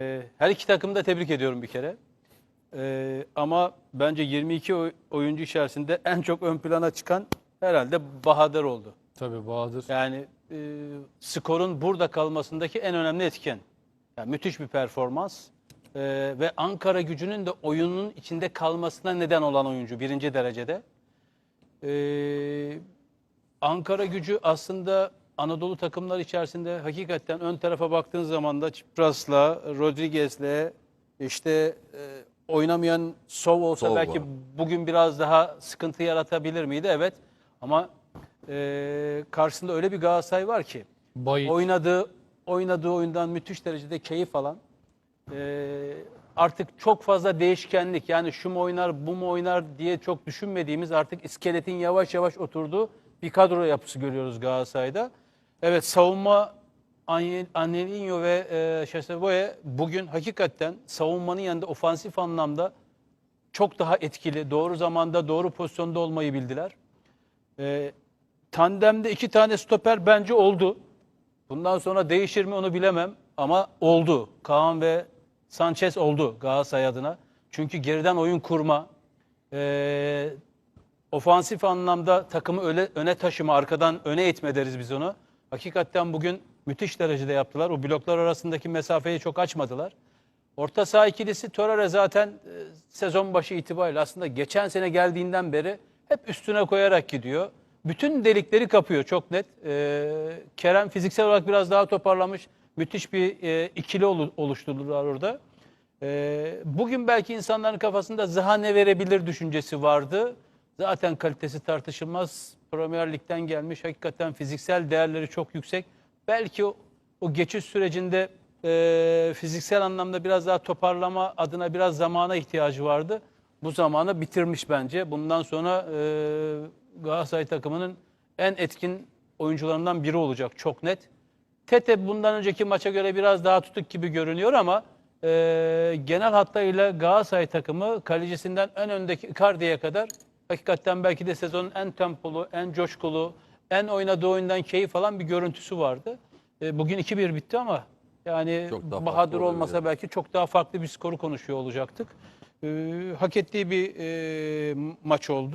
Ee, Her iki takımı da tebrik ediyorum bir kere. Ee, ama bence 22 oy- oyuncu içerisinde en çok ön plana çıkan herhalde Bahadır oldu. Tabii Bahadır. Yani e, skorun burada kalmasındaki en önemli etken. Yani müthiş bir performans Ee, ve Ankara gücünün de oyunun içinde kalmasına neden olan oyuncu birinci derecede. Ee, Ankara gücü aslında Anadolu takımlar içerisinde hakikaten ön tarafa baktığın zaman da Çipras'la, Rodriguez'le işte e, oynamayan Sov olsa Sov belki var. bugün biraz daha sıkıntı yaratabilir miydi? Evet. Ama e, karşısında öyle bir Galatasaray var ki Bayit. oynadığı oynadığı oyundan müthiş derecede keyif alan e, artık çok fazla değişkenlik yani şu mu oynar bu mu oynar diye çok düşünmediğimiz artık iskeletin yavaş yavaş oturduğu bir kadro yapısı görüyoruz Galatasaray'da. Evet savunma Angelinho ve e, Şaseboye bugün hakikaten savunmanın yanında ofansif anlamda çok daha etkili, doğru zamanda, doğru pozisyonda olmayı bildiler. E, tandemde iki tane stoper bence oldu. Bundan sonra değişir mi onu bilemem ama oldu. Kaan ve Sanchez oldu Galatasaray adına. Çünkü geriden oyun kurma, e, ofansif anlamda takımı öne, öne taşıma, arkadan öne itme deriz biz onu. Hakikaten bugün müthiş derecede yaptılar. O bloklar arasındaki mesafeyi çok açmadılar. Orta saha ikilisi Torreira zaten e, sezon başı itibariyle aslında geçen sene geldiğinden beri hep üstüne koyarak gidiyor. Bütün delikleri kapıyor çok net. E, Kerem fiziksel olarak biraz daha toparlamış. Müthiş bir e, ikili olu- oluşturdular orada. E, bugün belki insanların kafasında Zaha ne verebilir düşüncesi vardı. Zaten kalitesi tartışılmaz. Premier Lig'den gelmiş. Hakikaten fiziksel değerleri çok yüksek. Belki o, o geçiş sürecinde e, fiziksel anlamda biraz daha toparlama adına biraz zamana ihtiyacı vardı. Bu zamanı bitirmiş bence. Bundan sonra e, Galatasaray takımının en etkin oyuncularından biri olacak çok net. Tete bundan önceki maça göre biraz daha tutuk gibi görünüyor ama e, genel hatlarıyla Galatasaray takımı kalecisinden en öndeki Icardi'ye kadar hakikaten belki de sezonun en tempolu, en coşkulu, en oynadığı oyundan keyif alan bir görüntüsü vardı. E, bugün 2-1 bitti ama yani Bahadır olmasa belki çok daha farklı bir skoru konuşuyor olacaktık. E, hak ettiği bir e, maç oldu.